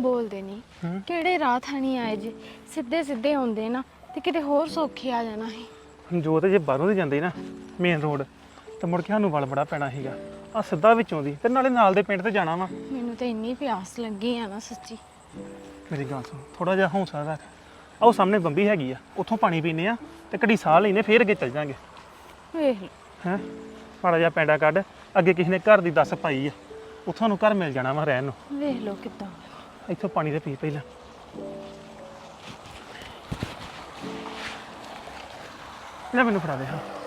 ਬੋਲਦੇ ਨਹੀਂ ਕਿਹੜੇ ਰਾਹ ਥਾਣੀ ਆਏ ਜੀ? ਸਿੱਧੇ ਸਿੱਧੇ ਆਉਂਦੇ ਨਾ ਤੇ ਕਿਤੇ ਹੋਰ ਸੌਖੇ ਆ ਜਾਣਾ ਸੀ। ਜੋ ਤੇ ਜੇ ਬਾਹਰੋਂ ਦੀ ਜਾਂਦੇ ਨਾ ਮੇਨ ਰੋਡ ਤੇ ਮੁੜ ਕੇ ਸਾਨੂੰ ਵਲ ਬੜਾ ਪੈਣਾ ਸੀਗਾ। ਆ ਸਿੱਧਾ ਵਿੱਚੋਂ ਦੀ ਤੇ ਨਾਲੇ ਨਾਲ ਦੇ ਪਿੰਡ ਤੇ ਜਾਣਾ ਵਾ। ਮੈਨੂੰ ਤਾਂ ਇੰਨੀ ਪਿਆਸ ਲੱਗੀ ਆ ਨਾ ਸੱਚੀ। ਮੇਰੀ ਗੱਲ ਸੁਣ ਥੋੜਾ ਜਿਹਾ ਹੌਸਲਾ ਰੱਖ। ਆਹ ਉਹ ਸਾਹਮਣੇ ਬੰਬੀ ਹੈਗੀ ਆ ਉੱਥੋਂ ਪਾਣੀ ਪੀਨੇ ਆ ਤੇ ਘੜੀ ਸਾਹ ਲੈਨੇ ਫੇਰ ਅੱਗੇ ਚੱਲ ਜਾਾਂਗੇ। ਵੇਖ। ਹੈ? ਮਾੜਾ ਜਿਹਾ ਪੈਂਡਾ ਕੱਢ ਅੱਗੇ ਕਿਸੇ ਨੇ ਘਰ ਦੀ ਦੱਸ ਪਾਈ ਆ। ਉੱਥੋਂ ਨੂੰ ਘਰ ਮਿਲ ਜਾਣਾ ਵਾ ਰਹਿਣ ਨੂੰ। ਵੇਖ ਲਓ ਕਿੱਦਾਂ। ਇੱਥੋਂ ਪਾਣੀ ਦੇ ਪੀ ਪਹਿਲਾਂ। ਲੈ ਮੈਨੂੰ ਫੜਾ ਦੇ ਹਾਂ।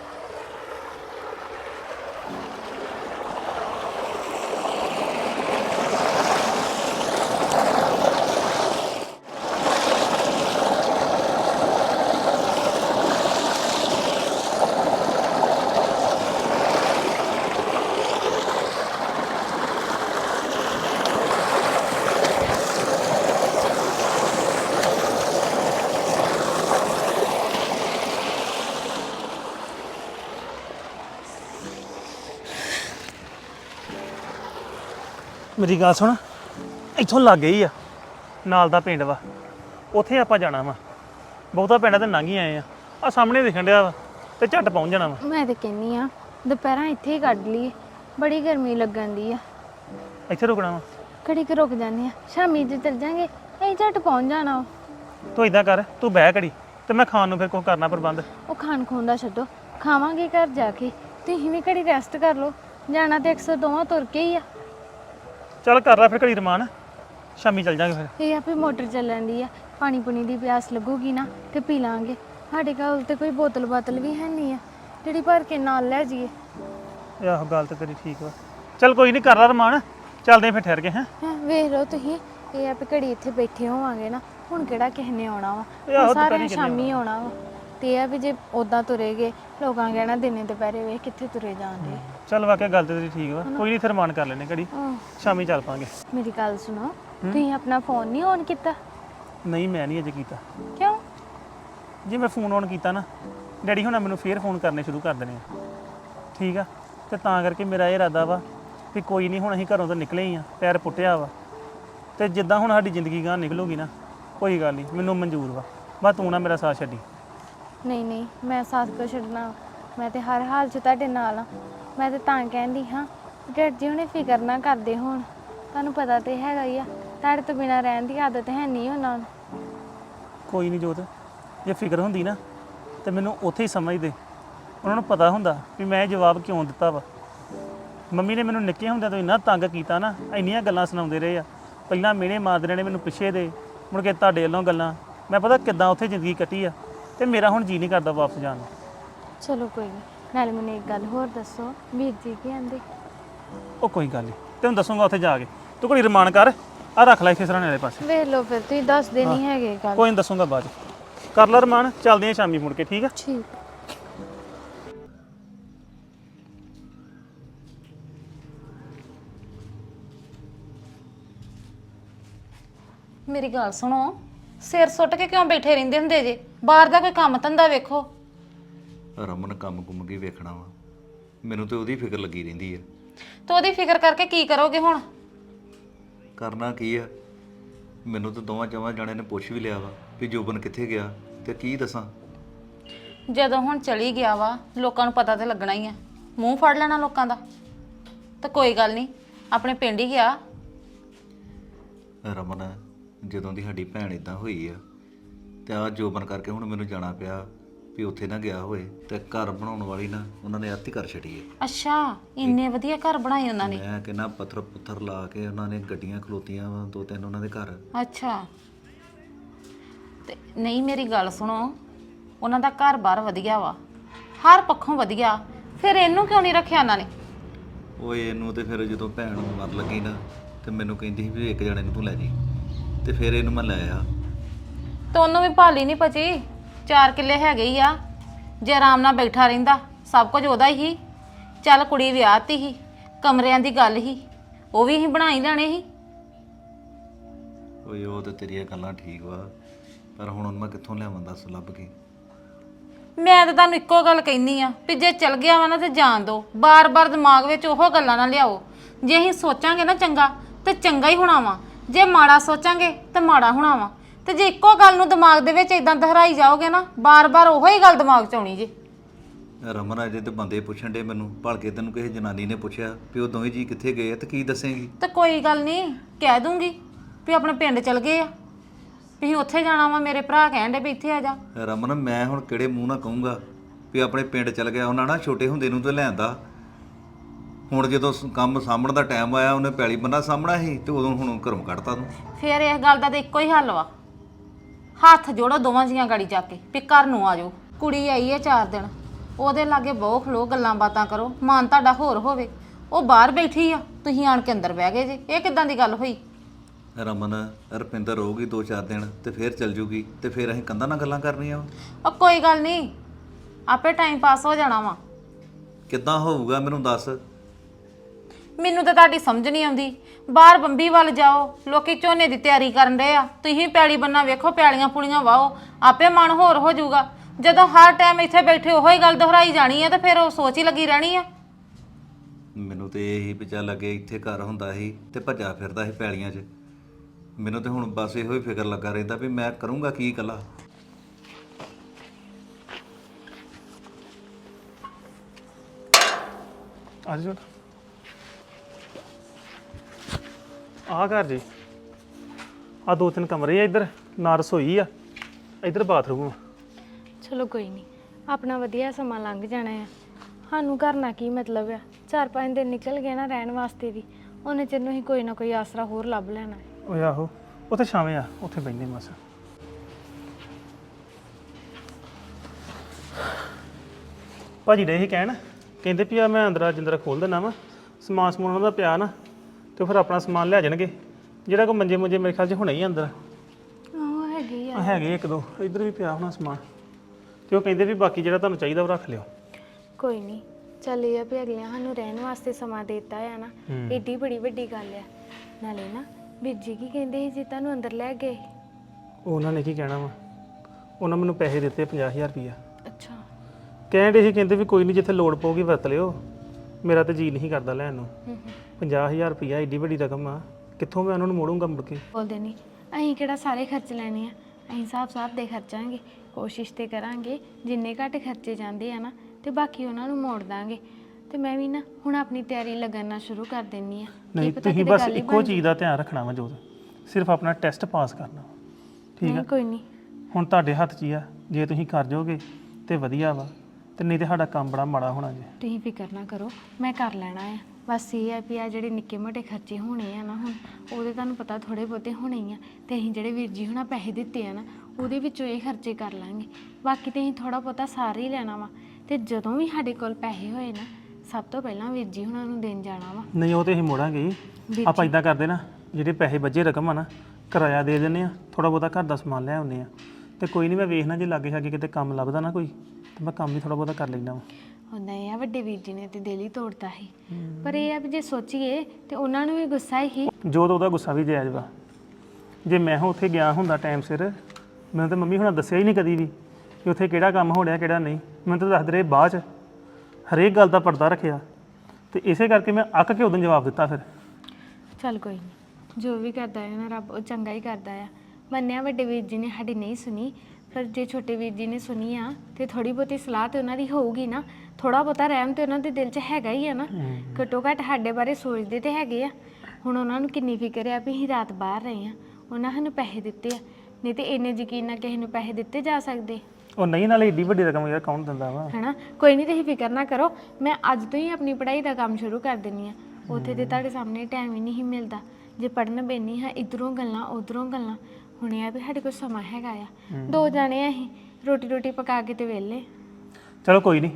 ਮੇਰੀ ਗੱਲ ਸੁਣ ਇੱਥੋਂ ਲੱਗੇ ਹੀ ਆ ਨਾਲ ਦਾ ਪਿੰਡ ਵਾ। ਉੱਥੇ ਆਪਾਂ ਜਾਣਾ ਵਾ। ਬਹੁਤਾ ਪਿੰਡਾਂ ਤੇ ਲੰਘ ਹੀ ਆਏ ਆ। ਆ ਸਾਹਮਣੇ ਦਿਖਣ ਡਿਆ ਵਾ ਤੇ ਝੱਟ ਪਹੁੰਚ ਜਾਣਾ ਵਾ। ਮੈਂ ਤੇ ਕਹਿੰਨੀ ਆ ਦੁਪਹਿਰਾਂ ਇੱਥੇ ਹੀ ਕੱਢ ਲਈਏ। ਬੜੀ ਗਰਮੀ ਲੱਗਣ ਦੀ ਆ। ਇੱਥੇ ਰੁਕਣਾ ਵਾ। ਘੜੀ ਕੁ ਰੁਕ ਜਾਂਦੇ ਆ। ਸ਼ਾਮੀ ਜੇ ਚੱਲ ਜਾਾਂਗੇ ਅਸੀਂ ਝਟ ਪਹੁੰਚ ਜਾਣਾ ਵਾ। ਤੂੰ ਇਦਾਂ ਕਰ ਤੂੰ ਬਹਿ ਘੜੀ ਤੇ ਮੈਂ ਖਾਣ ਨੂੰ ਫਿਰ ਕੁਝ ਕਰਨਾ ਪ੍ਰਬੰਧ। ਉਹ ਖਾਣ ਖੂਨ ਦਾ ਛੱਡੋ। ਖਾਵਾਂਗੇ ਘਰ ਜਾ ਕੇ। ਤੁਸੀਂ ਵੀ ਘੜੀ ਰੈਸਟ ਕਰ ਲਓ। ਜਾਣਾ ਤੇ 102 ਤੁਰ ਕੇ ਹੀ ਆ। ਚੱਲ ਕਰ ਲੈ ਫਿਰ ਘੜੀ ਰਮਾਨ ਸ਼ਾਮੀ ਚੱਲ ਜਾਾਂਗੇ ਫਿਰ। ਇਹ ਆ ਵੀ ਮੋਟਰ ਚੱਲਣ ਦੀ ਆ ਪਾਣੀ ਪੁਣੀ ਦੀ ਪਿਆਸ ਲੱਗੂਗੀ ਨਾ ਤੇ ਪੀ ਲਾਂਗੇ। ਸਾਡੇ ਕੋਲ ਤੇ ਕੋਈ ਬੋਤਲ ਬਾਤਲ ਵੀ ਹੈ ਨਹੀਂ ਆ ਜਿਹੜੀ ਭਰ ਕੇ ਨਾਲ ਲੈ ਜਾਈਏ। ਇਹ ਆਹੋ ਗੱਲ ਤੇ ਤੇਰੀ ਠੀਕ ਵਾ ਚੱਲ ਕੋਈ ਨਹੀਂ ਕਰ ਲੈ ਰਮਾਨ ਚੱਲਦੇ ਫਿਰ ਠਹਿਰ ਕੇ ਹੈਂ। ਹੈਂ ਵੇਖ ਲਓ ਤੁਸੀਂ ਇਹ ਆ ਵੀ ਘੜੀ ਇੱਥੇ ਬੈਠੇ ਹੋਵਾਂਗੇ ਨਾ ਹੁਣ ਕਿਹੜਾ ਕਿਸੇ ਨੇ ਆਉਣਾ ਵਾ? ਇਹ ਆਹੋ ਹੁਣ ਦੁਪਹਿਰੇ ਸਾਰਿਆਂ ਕਿੰਨੇ ਸ਼ਾਮੀ ਆਉਣਾ ਵਾ। ਤੇ ਇਹ ਆ ਵੀ ਜੇ ਉਦਾਂ ਤੁਰੇਗੇ ਲੋਕਾਂ ਕਹਿਣਾ ਦਿਨੇ ਦੁਪਹਿਰੇ ਵੇਖ ਕਿੱਥੇ ਤੁਰੇ ਜਾਂਦੇ ਚੱਲ ਵਾਕਿਆ ਗੱਲ ਤੇ ਤੇਰੀ ਠੀਕ ਵਾ ਕੋਈ ਨਹੀਂ ਫਿਰ ਰਮਾਨ ਕਰ ਲੈਨੇ ਘੜੀ ਸ਼ਾਮੀ ਚੱਲ ਪਾਂਗੇ। ਮੇਰੀ ਗੱਲ ਸੁਣੋ ਤੁਸੀਂ ਆਪਣਾ ਫੋਨ ਨਹੀਂ ਔਨ ਕੀਤਾ? ਨਹੀਂ ਮੈਂ ਨਹੀਂ ਅਜੇ ਕੀਤਾ। ਕਿਉਂ? ਜੇ ਮੈਂ ਫੋਨ ਔਨ ਕੀਤਾ ਨਾ ਡੈਡੀ ਹੁਣਾਂ ਮੈਨੂੰ ਫੇਰ ਫੋਨ ਕਰਨੇ ਸ਼ੁਰੂ ਕਰ ਦੇਣੇ ਆ। ਠੀਕ ਆ? ਤੇ ਤਾਂ ਕਰਕੇ ਮੇਰਾ ਇਹ ਇਰਾਦਾ ਵਾ ਵੀ ਕੋਈ ਨਹੀਂ ਹੁਣ ਅਸੀਂ ਘਰੋਂ ਤਾਂ ਨਿਕਲੇ ਹੀ ਆ ਪੈਰ ਪੁੱਟਿਆ ਵਾ। ਤੇ ਜਿੱਦਾਂ ਹੁਣ ਸਾਡੀ ਜ਼ਿੰਦਗੀ ਗਾਂ ਨਿਕਲੂਗੀ ਨਾ ਕੋਈ ਗੱਲ ਨਹੀਂ ਮੈਨੂੰ ਮਨਜ਼ੂਰ ਵਾ। ਬਸ ਤੂੰ ਨਾ ਮੇਰਾ ਸਾਥ ਛੱਡੀ। ਨਹੀਂ ਨਹੀਂ, ਮੈਂ ਸਾਥ ਕੋ ਛੱਡਣਾ? ਮੈਂ ਤੇ ਹਰ ਹਾਲ 'ਚ ਤੁਹਾਡੇ ਨਾਲ ਆ ਮੈਂ ਤੇ ਤਾਂ ਕਹਿੰਦੀ ਹਾਂ, ਡੈਡ ਜੀ ਹੁਣੇ ਫਿਕਰ ਨਾ ਕਰਦੇ ਹੋਣ। ਤੁਹਾਨੂੰ ਪਤਾ ਤੇ ਹੈਗਾ ਹੀ ਆ, ਤੁਹਾਡੇ ਤੋਂ ਬਿਨਾ ਰਹਿਣ ਦੀ ਆਦਤ ਹੈ ਨਹੀਂ ਉਹਨਾਂ ਨੂੰ। ਕੋਈ ਨਹੀਂ ਜੋਤ, ਜੇ ਫਿਕਰ ਹੁੰਦੀ ਨਾ, ਤੇ ਮੈਨੂੰ ਉੱਥੇ ਹੀ ਸਮਝਦੇ ਉਹਨਾਂ ਨੂੰ ਪਤਾ ਹੁੰਦਾ ਵੀ ਮੈਂ ਇਹ ਜਵਾਬ ਕਿਉਂ ਦਿੱਤਾ ਵਾ। ਮੰਮੀ ਨੇ ਮੈਨੂੰ ਨਿੱਕੇ ਹੁੰਦਿਆਂ ਤੋਂ ਇੰਨਾ ਤੰਗ ਕੀਤਾ ਨਾ, ਇੰਨੀਆਂ ਗੱਲਾਂ ਸੁਣਾਉਂਦੇ ਰਹੇ ਆ। ਪਹਿਲਾਂ ਮੇਰੇ ਮਾਰਦੇ ਨੇ ਮੈਨੂੰ ਪਿੱਛੇ ਦੇ, ਮੁੜ ਕੇ ਤੁਹਾਡੇ ਵੱਲੋਂ ਗੱਲਾਂ। ਮੈਂ ਪਤਾ ਕਿੱਦਾਂ ਉੱਥੇ ਜ਼ਿੰਦਗੀ ਕੱਟੀ ਆ। ਤੇ ਮੇਰਾ ਹੁਣ ਜੀ ਨਹੀਂ ਕਰਦਾ ਵਾਪਸ ਜਾਣ ਨੂੰ। ਚਲੋ ਕੋਈ ਨਹੀਂ ਨਾਲੇ ਮੈਨੂੰ ਇੱਕ ਗੱਲ ਹੋਰ ਦੱਸੋ ਵੀਰ ਜੀ ਕੀ ਕਹਿੰਦੇ? ਉਹ ਕੋਈ ਗੱਲ ਨਹੀਂ ਤੈਨੂੰ ਦੱਸੂਗਾ ਉੱਥੇ ਜਾ ਕੇ। ਤੂੰ ਕੋਈ ਰਮਾਨ ਕਰ ਆ ਰੱਖ ਲੈ ਇੱਥੇ ਸਰਾਣੇ ਵਾਲੇ ਪਾਸੇ। ਵੇਖ ਲਓ ਫਿਰ ਤੁਸੀਂ ਦੱਸਦੇ ਨਹੀਂ ਹੈਗੇ ਗੱਲ। ਕੋਈ ਨਹੀਂ ਦੱਸੂਗਾ ਬਾਅਦ ਚ। ਕਰ ਲੈ ਰਮਾਨ ਚੱਲਦੇ ਆ ਸ਼ਾਮੀ ਮੁੜ ਕੇ ਠੀਕ ਆ? ਠੀਕ। ਮੇਰੀ ਗੱਲ ਸੁਣੋ ਸਿਰ ਸੁੱਟ ਕੇ ਕਿਉਂ ਬੈਠੇ ਰਹਿੰਦੇ ਹੁੰਦੇ ਜੇ? ਬਾਹਰ ਦਾ ਕੋਈ ਕੰਮ ਧੰਦਾ ਵੇਖੋ। ਰਮਨ ਕੰਮ ਕੁੰਮ ਕੀ ਵੇਖਣਾ ਵਾ? ਮੈਨੂੰ ਤੇ ਉਹਦੀ ਫਿਕਰ ਲੱਗੀ ਰਹਿੰਦੀ ਆ। ਤੇ ਉਹਦੀ ਫਿਕਰ ਕਰਕੇ ਕੀ ਕਰੋਗੇ ਹੁਣ? ਕਰਨਾ ਕੀ ਆ? ਮੈਨੂੰ ਤਾਂ ਦੋਵਾਂ ਚਵਾਂ ਜਾਣਿਆਂ ਨੇ ਪੁੱਛ ਵੀ ਲਿਆ ਵਾ ਵੀ ਜੋਬਨ ਕਿੱਥੇ ਗਿਆ ਤੇ ਕੀ ਦੱਸਾਂ? ਜਦੋਂ ਹੁਣ ਚਲੀ ਗਿਆ ਵਾ ਲੋਕਾਂ ਨੂੰ ਪਤਾ ਤੇ ਲੱਗਣਾ ਹੀ ਆ। ਮੂੰਹ ਫੜ ਲੈਣਾ ਲੋਕਾਂ ਦਾ। ਤਾਂ ਕੋਈ ਗੱਲ ਨਹੀਂ ਆਪਣੇ ਪਿੰਡ ਹੀ ਗਿਆ। ਰਮਨ ਜਦੋਂ ਦੀ ਸਾਡੀ ਭੈਣ ਇਦਾਂ ਹੋਈ ਆ ਤੇ ਆ ਜੋਬਨ ਕਰਕੇ ਹੁਣ ਮੈਨੂੰ ਜਾਣਾ ਪਿਆ ਵੀ ਉੱਥੇ ਨਾ ਗਿਆ ਹੋਏ ਤੇ ਘਰ ਬਣਾਉਣ ਵਾਲੀ ਨਾ ਉਹਨਾਂ ਨੇ ਆਤੀ ਕਰ ਛੱਡੀ ਏ ਅੱਛਾ ਇੰਨੇ ਵਧੀਆ ਘਰ ਬਣਾਏ ਉਹਨਾਂ ਨੇ? ਮੈਂ ਕਹਿੰਦਾ ਪੱਥਰ ਪੁੱਥਰ ਲਾ ਕੇ ਉਹਨਾਂ ਨੇ ਗੱਡੀਆਂ ਖਲੋਤੀਆਂ ਵਾ ਦੋ ਤਿੰਨ ਉਹਨਾਂ ਦੇ ਘਰ। ਅੱਛਾ। ਤੇ ਨਹੀਂ ਮੇਰੀ ਗੱਲ ਸੁਣੋ ਉਹਨਾਂ ਦਾ ਘਰ-ਬਾਰ ਵਧੀਆ ਵਾ ਹਰ ਪੱਖੋਂ ਵਧੀਆ ਫਿਰ ਇਹਨੂੰ ਕਿਉਂ ਨਹੀਂ ਰੱਖਿਆ ਉਹਨਾਂ ਨੇ? ਓਏ ਇਹਨੂੰ ਤੇ ਫਿਰ ਜਦੋਂ ਭੈਣ ਮਰ ਲੱਗੀ ਨਾ ਤੇ ਮੈਨੂੰ ਕਹਿੰਦੀ ਸੀ ਵੀ ਇੱਕ ਜਣੇ ਨੂੰ ਤੂੰ ਲੈ ਜੀ। ਤੇ ਫਿਰ ਇਹਨੂੰ ਮੈਂ ਲੈ ਆ। ਤੇ ਉਹਨੂੰ ਵੀ ਭਾਲੀ ਨਹੀਂ ਪਚੀ? ਚਾਰ ਕਿੱਲੇ ਹੈਗੇ ਹੀ ਆ। ਜੇ ਆਰਾਮ ਨਾਲ ਬੈਠਾ ਰਹਿੰਦਾ ਸਭ ਕੁਝ ਉਹਦਾ ਹੀ। ਚੱਲ ਕੁੜੀ ਵਿਆਹਤੀ ਸੀ ਕਮਰਿਆਂ ਦੀ ਗੱਲ ਹੀ। ਉਹ ਵੀ ਹੀ ਬਣਾਈ ਲੈਣੇ ਸੀ ਓਏ ਉਹ ਤੇ ਤੇਰੀਆਂ ਗੱਲਾਂ ਠੀਕ ਵਾ ਪਰ ਹੁਣ ਉਹਨੂੰ ਮੈਂ ਕਿੱਥੋਂ ਲਿਆਵਾਂ ਦੱਸ ਲੱਭ ਕੇ? ਮੈਂ ਤਾਂ ਤੁਹਾਨੂੰ ਇੱਕੋ ਗੱਲ ਕਹਿਨੀ ਆ ਵੀ ਜੇ ਚਲ ਗਿਆ ਵਾ ਨਾ ਤੇ ਜਾਣ ਦਿਓ ਬਾਰ-ਬਾਰ ਦਿਮਾਗ ਵਿੱਚ ਉਹ ਗੱਲਾਂ ਨਾ ਲਿਆਓ। ਜੇ ਅਸੀਂ ਸੋਚਾਂਗੇ ਨਾ ਚੰਗਾ ਤੇ ਚੰਗਾ ਹੀ ਹੋਣਾ ਵਾ। ਜੇ ਮਾੜਾ ਸੋਚਾਂਗੇ ਤੇ ਮਾੜਾ ਹੋਣਾ ਵਾ ਤੇ ਜੇ ਇੱਕੋ ਗੱਲ ਨੂੰ ਦਿਮਾਗ ਦੇ ਵਿੱਚ ਇਦਾਂ ਦੁਹਰਾਈ ਜਾਓਗੇ ਨਾ ਬਾਰ-ਬਾਰ ਉਹੋ ਹੀ ਗੱਲ ਦਿਮਾਗ 'ਚ ਆਉਣੀ ਜੀ। ਰਮਨ ਅਜੇ ਤੇ ਬੰਦੇ ਪੁੱਛਣ ਦੇ ਮੈਨੂੰ ਭਲਕੇ ਤੈਨੂੰ ਕਿਸੇ ਜਨਾਨੀ ਨੇ ਪੁੱਛਿਆ ਵੀ ਉਹ ਦੋਵੇਂ ਜੀ ਕਿੱਥੇ ਗਏ ਆ ਤੇ ਕੀ ਦੱਸੇਂਗੀ? ਤੇ ਕੋਈ ਗੱਲ ਨਹੀਂ ਕਹਿ ਦੂੰਗੀ ਵੀ ਆਪਣੇ ਪਿੰਡ ਚਲ ਗਏ ਆ। ਵੀ ਅਸੀਂ ਉੱਥੇ ਜਾਣਾ ਵਾ ਮੇਰੇ ਭਰਾ ਕਹਿਣ ਦੇ ਵੀ ਇੱਥੇ ਆ ਜਾ। ਰਮਨ ਮੈਂ ਹੁਣ ਕਿਹੜੇ ਮੂੰਹ ਨਾਲ ਕਹੂੰਗਾ ਵੀ ਆਪਣੇ ਪਿੰਡ ਚਲ ਗਿਆ ਉਹਨਾਂ ਨਾ ਛੋਟੇ ਹੁੰਦੇ ਨੂੰ ਤੇ ਲਿਆਂਦਾ। ਹੁਣ ਜਦੋਂ ਸ- ਕੰਮ ਸਾਂਭਣ ਦਾ ਟਾਈਮ ਆਇਆ ਉਹਨੇ ਪੈਲੀ ਬੰਨਾ ਸਾਹਮਣਾ ਸੀ ਤੇ ਉਦੋਂ ਹੁਣ ਘਰੋਂ ਕੱਢਤਾ ਤੂੰ। ਫਿਰ ਇਸ ਗੱਲ ਦਾ ਤਾਂ ਇੱਕੋ ਹੀ ਹੱਲ ਵਾ। ਹੱਥ ਜੋੜੋ ਦੋਵਾਂ ਜੀਆਂ ਗਾੜੀ ਜਾ ਕੇ ਵੀ ਘਰ ਨੂੰ ਆ ਜਾਓ। ਕੁੜੀ ਆਈ ਹੈ ਚਾਰ ਦਿਨ ਉਹਦੇ ਲਾਗੇ ਬਹੁ ਖਲੋ ਗੱਲਾਂ ਬਾਤਾਂ ਕਰੋ ਮਨ ਤੁਹਾਡਾ ਹੋਰ ਹੋਵੇ। ਉਹ ਬਾਹਰ ਬੈਠੀ ਆ ਤੁਸੀਂ ਆਣ ਕੇ ਅੰਦਰ ਬਹਿ ਗਏ ਜੇ ਇਹ ਕਿਦਾਂ ਦੀ ਗੱਲ ਹੋਈ? ਰਮਨ ਰਪਿੰਦਰ ਰਹੂਗੀ 2-4 ਦਿਨ ਤੇ ਫਿਰ ਚਲ ਜੂਗੀ ਤੇ ਫਿਰ ਅਸੀਂ ਕੰਧਾਂ ਨਾਲ ਗੱਲਾਂ ਕਰਨੀਆਂ ਵਾ। ਉਹ ਕੋਈ ਗੱਲ ਨਹੀਂ ਆਪੇ ਟਾਈਮ ਪਾਸ ਹੋ ਜਾਣਾ ਵਾ। ਕਿੱਦਾਂ ਹੋਊਗਾ ਮੈਨੂੰ ਦੱਸ? ਮੈਨੂੰ ਤਾਂ ਤੁਹਾਡੀ ਸਮਝ ਨਹੀਂ ਆਉਂਦੀ। ਬਾਹਰ ਬੰਬੀ ਵੱਲ ਜਾਓ ਲੋਕੀ ਝੋਨੇ ਦੀ ਤਿਆਰੀ ਕਰਨ ਰਹੇ ਆ। ਤੁਸੀਂ ਪੈਲੀ ਬੰਨਾ ਵੇਖੋ ਪੈਲੀਆਂ ਪੁਲੀਆਂ ਵਾਓ ਆਪੇ ਮਨ ਹੋਰ ਹੋ ਜਾਊਗਾ। ਜਦੋਂ ਹਰ ਟਾਈਮ ਇੱਥੇ ਬੈਠੇ ਉਹੋ ਹੀ ਗੱਲ ਦੁਹਰਾਈ ਜਾਣੀ ਆ ਤਾਂ ਫਿਰ ਉਹ ਸੋਚ ਹੀ ਲੱਗੀ ਰਹਿਣੀ ਆ। ਮੈਨੂੰ ਤੇ ਇਹੀ ਵੀ ਚੱਲ ਅੱਗੇ ਇੱਥੇ ਘਰ ਹੁੰਦਾ ਸੀ ਤੇ ਭੱਜਾ ਫਿਰਦਾ ਸੀ ਪੈਲੀਆਂ 'ਚ। ਮੈਨੂੰ ਤੇ ਹੁਣ ਬਸ ਇਹੋ ਹੀ ਫਿਕਰ ਲੱਗਾ ਰਹਿੰਦਾ ਵੀ ਮੈਂ ਕਰੂੰਗਾ ਕੀ ਇਕੱਲਾ। ਆ ਜਾਓ। ਆ ਘਰ ਜੀ। ਆ ਦੋ ਤਿੰਨ ਕਮਰੇ ਆ ਇੱਧਰ ਨਾ ਰਸੋਈ ਆ। ਇੱਧਰ ਬਾਥਰੂਮ ਆ। ਚਲੋ ਕੋਈ ਨਹੀਂ ਆਪਣਾ ਵਧੀਆ ਸਮਾਂ ਲੰਘ ਜਾਣਾ ਆ। ਸਾਨੂੰ ਘਰ ਨਾਲ ਕੀ ਮਤਲਬ ਆ? ਚਾਰ ਪੰਜ ਦਿਨ ਨਿਕਲ ਗਏ ਨਾ ਰਹਿਣ ਵਾਸਤੇ ਵੀ। ਉਹਨੇ ਚਿਰ ਨੂੰ ਹੀ ਕੋਈ ਨਾ ਕੋਈ ਆਸਰਾ ਹੋਰ ਲੱਭ ਲੈਣਾ। ਹੈ ਓਏ ਆਹੋ ਉੱਥੇ ਛਾਵੇਂ ਆ ਉੱਥੇ ਬੈਠੇ ਮਸ। ਭਾਜੀ ਦੇ ਹੀ ਕਹਿਣ? ਕਹਿੰਦੇ ਵੀ ਆ ਮੈਂ ਅੰਦਰ ਜਿੰਦਰਾ ਖੋਲ ਦੇਣਾ ਵਾ। ਸਮਾਨ ਸਮੂਨ ਉਹਨਾਂ ਦਾ ਪਿਆ ਨਾ। ਤੇ ਫਿਰ ਆਪਣਾ ਸਮਾਨ ਲਿਆ ਜਾਣਗੇ। ਜਿਹੜਾ ਕੋ ਮੰਜੇ ਮੁੰਜੇ ਮੇਰੇ ਖਿਆਲ 'ਚ ਹੋਣਾ ਹੀ ਅੰਦਰ। ਉਹ ਹੈਗੀ ਆ। ਹੈਗੇ ਇੱਕ ਦੋ ਇੱਧਰ ਵੀ ਪਿਆ ਹੋਣਾ ਸਮਾਨ। ਤੇ ਉਹ ਕਹਿੰਦੇ ਵੀ ਬਾਕੀ ਜਿਹੜਾ ਤੁਹਾਨੂੰ ਚਾਹੀਦਾ ਉਹ ਰੱਖ ਲਿਓ। ਕੋਈ ਨਹੀਂ ਚੱਲ ਇਹ ਆ ਵੀ ਅਗਲਿਆਂ ਸਾਨੂੰ ਰਹਿਣ ਵਾਸਤੇ ਸਮਾਂ ਦਿੱਤਾ ਆ ਨਾ ਹੂੰ। ਏਡੀ ਬੜੀ ਵੱਡੀ ਗੱਲ ਆ। ਨਾਲੇ ਨਾ ਵੀਰ ਜੀ ਕੀ ਕਹਿੰਦੇ ਸੀ ਜੇ ਤੁਹਾਨੂੰ ਅੰਦਰ ਲੈ ਗਏ? ਉਹ ਉਹਨਾਂ ਨੇ ਕੀ ਕਹਿਣਾ ਵਾ? ਉਹਨਾਂ ਮੈਨੂੰ ਪੈਸੇ ਦਿੱਤੇ 50000 ਰੁਪਈਆ। ਅੱਛਾ। ਕਹਿਣ ਦੇ ਸੀ ਕਹਿੰਦੇ ਵੀ ਕੋਈ ਨਹੀਂ ਜਿੱਥੇ ਲੋੜ ਪਊਗੀ ਵਰਤ ਲਿਓ। ਮੇਰਾ ਤਾਂ ਜੀ ਨਹੀਂ ਕਰਦਾ ਲੈਣ ਨੂੰ। ਹੂੰ ਹੂੰ। 50000 ਰੁਪਈਆ ਏਡੀ ਵੱਡੀ ਰਕਮ ਆ। ਕਿੱਥੋਂ ਮੈਂ ਉਹਨਾਂ ਨੂੰ ਮੋੜੂੰਗਾ ਮੁੜ ਕੇ? ਬੋਲਦੇ ਨਹੀਂ ਅਸੀਂ ਕਿਹੜਾ ਸਾਰੇ ਖਰਚ ਲੈਣੇ ਆ? ਅਸੀਂ ਹਿਸਾਬ ਸਾਬ ਦੇ ਖਰਚਾਂਗੇ ਕੋਸ਼ਿਸ਼ ਤੇ ਕਰਾਂਗੇ ਜਿੰਨੇ ਘੱਟ ਖਰਚੇ ਜਾਂਦੇ ਆ ਨਾ ਤੇ ਬਾਕੀ ਉਹਨਾਂ ਨੂੰ ਮੋੜ ਦਾਂਗੇ। ਤੇ ਮੈਂ ਵੀ ਨਾ ਹੁਣ ਆਪਣੀ ਤਿਆਰੀ ਲੱਗਣਾ ਸ਼ੁਰੂ ਕਰ ਦਿੰਨੀ ਆ। ਨਹੀਂ ਤੁਸੀਂ ਬਸ ਇੱਕੋ ਚੀਜ਼ ਦਾ ਧਿਆਨ ਰੱਖਣਾ ਵਾ ਜੋਤ। ਸਿਰਫ ਆਪਣਾ ਟੈਸਟ ਪਾਸ ਕਰਨਾ। ਠੀਕ ਨਹੀਂ ਆ? ਕੋਈ ਨਹੀਂ ਹੁਣ ਤੁਹਾਡੇ ਹੱਥ 'ਚ ਹੀ ਆ। ਜੇ ਤੁਸੀਂ ਕਰ ਜਾਓਗੇ ਤੇ ਵਧੀਆ ਵਾ। ਤੇ ਨਹੀਂ ਤੇ ਸਾਡਾ ਕੰਮ ਬੜਾ ਮਾੜਾ ਹੋਣਾ ਜੇ। ਤੁਸੀਂ ਫਿਕਰ ਨਾ ਕਰੋ ਮੈਂ ਕਰ ਲੈਣਾ ਆ। ਬਸ ਇਹ ਆ ਵੀ ਆ ਜਿਹੜੇ ਨਿੱਕੇ ਮੋਟੇ ਖਰਚੇ ਹੋਣੇ ਆ ਨਾ ਹੁਣ ਉਹਦੇ ਤੁਹਾਨੂੰ ਪਤਾ ਥੋੜੇ ਬਹੁਤੇ ਹੋਣੇ ਹੀ ਆ। ਤੇ ਅਸੀਂ ਜਿਹੜੇ ਵੀਰ ਜੀ ਹੁਣਾਂ ਪੈਸੇ ਦਿੱਤੇ ਆ ਨਾ ਉਹਦੇ ਵਿੱਚੋਂ ਇਹ ਖਰਚੇ ਕਰ ਲਾਂਗੇ। ਬਾਕੀ ਤੇ ਅਸੀਂ ਥੋੜਾ ਬਹੁਤਾ ਸਾਰ ਹੀ ਲੈਣਾ ਵਾ। ਤੇ ਜਦੋਂ ਵੀ ਸਾਡੇ ਕੋਲ ਪੈਸੇ ਹੋਏ ਨਾ ਸਭ ਤੋਂ ਪਹਿਲਾਂ ਵੀਰ ਜੀ ਹੁਣਾਂ ਨੂੰ ਦੇਣ ਜਾਣਾ ਵਾ। ਨਹੀਂ ਉਹ ਤੇ ਅਸੀਂ ਮੋੜਾਂਗੇ ਹੀ। ਵੀਰ ਆਪਾਂ ਇਦਾਂ ਕਰਦੇ ਨਾ ਜਿਹੜੇ ਪੈਸੇ ਵੱਜੇ ਰਕਮ ਆ ਨਾ ਕਿਰਾਇਆ ਦੇ ਦਿੰਦੇ ਆ ਥੋੜਾ ਬਹੁਤਾ ਘਰ ਦਾ ਸਮਾਨ ਲੈ ਆਉਂਦੇ ਆ। ਤੇ ਕੋਈ ਨਹੀਂ ਮੈਂ ਵੇਖਣਾ ਜੇ ਲਾਗੇ ਛਾਗੇ ਕਿਤੇ ਕੰਮ ਲੱਭਦਾ ਨਾ ਕੋਈ। ਤੇ ਮੈਂ ਕੰਮ ਵੀ ਥੋੜਾ ਬਹੁਤਾ ਕਰ ਵਾ। ਹੁੰਦਾ ਇਹ ਆ ਵੱਡੇ ਵੀਰ ਜੀ ਨੇ ਤੇ ਦਿਲ ਹੀ ਤੋੜਤਾ ਸੀ। ਪਰ ਇਹ ਆ ਵੀ ਜੇ ਸੋਚੀਏ ਤੇ ਉਹਨਾਂ ਨੂੰ ਵੀ ਗੁੱਸਾ ਹੀ ਜੋ ਤਾਂ ਉਹਦਾ ਗੁੱਸਾ ਵੀ ਜਾਇਜ਼ ਵਾ। ਜੇ ਮੈਂ ਹਾਂ ਉੱਥੇ ਗਿਆ ਹੁੰਦਾ ਟਾਈਮ ਸਿਰ ਮੈਨੂੰ ਤਾਂ ਮੰਮੀ ਹੁਣਾਂ ਦੱਸਿਆ ਹੀ ਨਹੀਂ ਕਦੀ ਵੀ ਕਿ ਉੱਥੇ ਕਿਹੜਾ ਕੰਮ ਹੋ ਰਿਹਾ ਕਿਹੜਾ ਨਹੀਂ। ਮੈਨੂੰ ਤਾਂ ਦੱਸਦੇ ਰਹੇ ਬਾਅਦ ਚ। ਹਰੇਕ ਗੱਲ ਦਾ ਪਰਦਾ ਰੱਖਿਆ। ਤੇ ਇਸੇ ਕਰਕੇ ਮੈਂ ਅੱਕ ਕੇ ਉਦੋਂ ਜਵਾਬ ਦਿੱਤਾ ਫਿਰ। ਚੱਲ ਕੋਈ ਨਹੀਂ ਜੋ ਵੀ ਕਰਦਾ ਹੈ ਨਾ ਰੱਬ ਉਹ ਚੰਗਾ ਹੀ ਕਰਦਾ ਆ। ਮੰਨਿਆ ਵੱਡੇ ਵੀਰ ਜੀ ਨੇ ਸਾਡੀ ਨਹੀਂ ਸੁਣੀ। ਪਰ ਜੇ ਛੋਟੇ ਵੀਰ ਜੀ ਨੇ ਸੁਣੀ ਆ ਤੇ ਥੋੜੀ ਬਹੁਤੀ ਸਲਾਹ ਤੇ ਉਹਨਾਂ ਦੀ ਹੋਊਗੀ ਨਾ ਥੋੜਾ ਬਹੁਤਾ ਰਹਿਮ ਤੇ ਉਹਨਾਂ ਦੇ ਦਿਲ 'ਚ ਹੈਗਾ ਹੀ ਆ ਨਾ। ਘੱਟੋ ਘੱਟ ਸਾਡੇ ਬਾਰੇ ਸੋਚਦੇ ਤੇ ਹੈਗੇ ਆ। ਹੁਣ ਉਹਨਾਂ ਨੂੰ ਕਿੰਨੀ ਫਿਕਰ ਆ ਵੀ ਅਸੀਂ ਰਾਤ ਬਾਹਰ ਰਹੇ ਆ ਉਹਨਾਂ ਸਾਨੂੰ ਪੈਸੇ ਦਿੱਤੇ ਆ ਨਹੀਂ ਤੇ ਇੰਨੇ ਯਕੀਨ ਨਾਲ ਕਿਸੇ ਨੂੰ ਪੈਸੇ ਦਿੱਤੇ ਜਾ ਸਕਦੇ। ਉਹ ਨਹੀਂ ਨਾਲੇ ਏਡੀ ਵੱਡੀ ਰਕਮ ਯਾਰ ਕੌਣ ਦਿੰਦਾ ਵਾ। ਹੈਨਾ? ਕੋਈ ਨਹੀਂ ਤੁਸੀਂ ਫਿਕਰ ਨਾ ਕਰੋ ਮੈਂ ਅੱਜ ਤੋਂ ਹੀ ਆਪਣੀ ਪੜ੍ਹਾਈ ਦਾ ਕੰਮ ਸ਼ੁਰੂ ਕਰ ਦਿੰਨੀ ਆ। ਉੱਥੇ ਤੇ ਤੁਹਾਡੇ ਸਾਹਮਣੇ ਟਾਈਮ ਹੀ ਨਹੀਂ ਮਿਲਦਾ। ਜੇ ਪੜਨ ਬੈਣੀ ਹਾਂ ਇਧਰੋਂ ਗੱਲਾਂ ਉਧਰੋਂ ਗੱਲਾਂ ਹੁਣ ਇਹ ਆ ਵੀ ਸਾਡੇ ਕੋਲ ਸਮਾਂ ਹੈਗਾ ਆ। ਦੋ ਜਾਣੇ ਆ ਅਸੀਂ ਰੋਟੀ ਰੋਟੀ ਪਕਾ ਕੇ ਤੇ ਵਿਹਲੇ। ਚਲੋ ਕੋਈ ਨਹੀਂ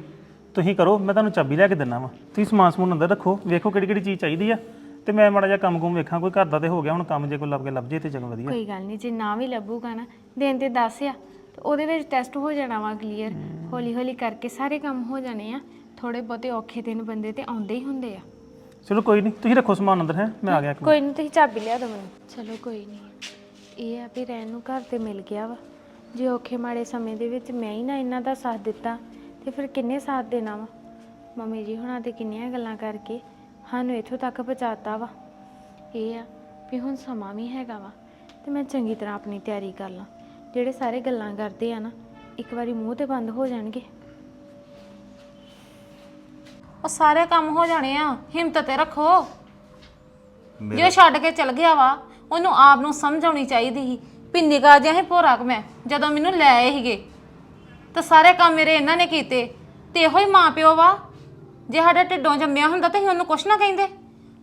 ਤੁਸੀਂ ਕਰੋ ਮੈਂ ਤੁਹਾਨੂੰ ਚਾਬੀ ਲੈ ਕੇ ਦਿੰਦਾ ਵਾ। ਤੁਸੀਂ ਸਮਾਨ ਸਮੂਨ ਅੰਦਰ ਰੱਖੋ ਵੇਖੋ ਕਿਹੜੀ ਕਿਹੜੀ ਚੀਜ਼ ਚਾਹੀਦੀ ਆ। ਤੇ ਮੈਂ ਮਾੜਾ ਜਿਹਾ ਕੰਮ ਕੁਮ ਵੇਖਾਂ ਕੋਈ ਘਰ ਦਾ ਤੇ ਹੋ ਗਿਆ ਹੁਣ ਕੰਮ ਜੇ ਕੋਈ ਲੱਭ ਕੇ ਲੱਭ ਜੇ ਤੇ ਚੰਗਾ ਵਧੀਆ। ਕੋਈ ਗੱਲ ਨਹੀਂ ਜੇ ਨਾ ਵੀ ਲੱਭੂਗਾ ਨਾ ਦਿਨ ਤੇ 10 ਆ ਤੇ ਉਹਦੇ ਵਿੱਚ ਟੈਸਟ ਹੋ ਜਾਣਾ ਵਾ ਕਲੀਅਰ ਹੌਲੀ ਹੌਲੀ ਕਰਕੇ ਸਾਰੇ ਕੰਮ ਹੋ ਜਾਣੇ ਆ ਥੋੜੇ ਬਹੁਤੇ ਔਖੇ ਦਿਨ ਬੰਦੇ ਤੇ ਆਉਂਦੇ ਹੀ ਹੁੰਦੇ ਆ। ਚਲੋ ਕੋਈ ਨਹੀਂ ਤੁਸੀਂ ਰੱਖੋ ਸਮਾਨ ਅੰਦਰ ਹੈ ਮੈਂ ਆ ਗਿਆ। ਕੋਈ ਨਹੀਂ ਤੁਸੀਂ ਚਾਬੀ ਲਿਆ ਦਿਓ ਮੈਨੂੰ। ਚਲੋ ਕੋਈ ਨਹੀਂ ਇਹ ਆ ਵੀ ਰਹਿਣ ਨੂੰ ਘਰ ਤੇ ਮਿਲ ਗਿਆ ਵਾ। ਜੇ ਔਖੇ ਮਾੜੇ ਸਮੇਂ ਦੇ ਵਿੱਚ ਮੈਂ ਹੀ ਨਾ ਇਹਨਾਂ ਦਾ ਸਾਥ ਦਿੱਤਾ ਤੇ ਫਿਰ ਕਿੰਨੇ ਸਾਥ ਦੇਣਾ ਵਾ? ਮੰਮੀ ਜੀ ਹੁਣਾਂ ਤੇ ਕਿੰਨੀਆਂ ਗੱਲਾਂ ਕਰਕੇ ਸਾਨੂੰ ਇੱਥੋਂ ਤੱਕ ਪਹੁੰਚਾਤਾ ਵਾ। ਇਹ ਆ ਵੀ ਹੁਣ ਸਮਾਂ ਵੀ ਹੈਗਾ ਵਾ ਤੇ ਮੈਂ ਚੰਗੀ ਤਰ੍ਹਾਂ ਆਪਣੀ ਤਿਆਰੀ ਕਰ ਲਾਂ। ਜਿਹੜੇ ਸਾਰੇ ਗੱਲਾਂ ਕਰਦੇ ਆ ਨਾ ਇੱਕ ਵਾਰੀ ਮੂੰਹ ਤੇ ਬੰਦ ਹੋ ਜਾਣਗੇ। ਉਹ ਸਾਰੇ ਕੰਮ ਹੋ ਜਾਣੇ ਆ ਹਿੰਮਤ ਤੇ ਰੱਖੋ। ਮੇਰਾ ਜੇ ਛੱਡ ਕੇ ਚਲ ਗਿਆ ਵਾ ਉਹਨੂੰ ਆਪ ਨੂੰ ਸਮਝ ਆਉਣੀ ਚਾਹੀਦੀ ਸੀ ਵੀ ਨਿਗਾਹ ਜਿਹਾ ਹੀ ਭੋਰਾ ਕੁ ਮੈਂ ਜਦੋਂ ਮੈਨੂੰ ਲੈ ਆਏ ਸੀਗੇ। ਤਾਂ ਸਾਰੇ ਕੰਮ ਮੇਰੇ ਇਹਨਾਂ ਨੇ ਕੀਤੇ ਤੇ ਇਹੋ ਹੀ ਮਾਂ ਪਿਓ ਵਾ। ਜੇ ਸਾਡੇ ਢਿੱਡੋਂ ਜੰਮਿਆ ਹੁੰਦਾ ਤਾਂ ਅਸੀਂ ਉਹਨੂੰ ਕੁਛ ਨਾ ਕਹਿੰਦੇ।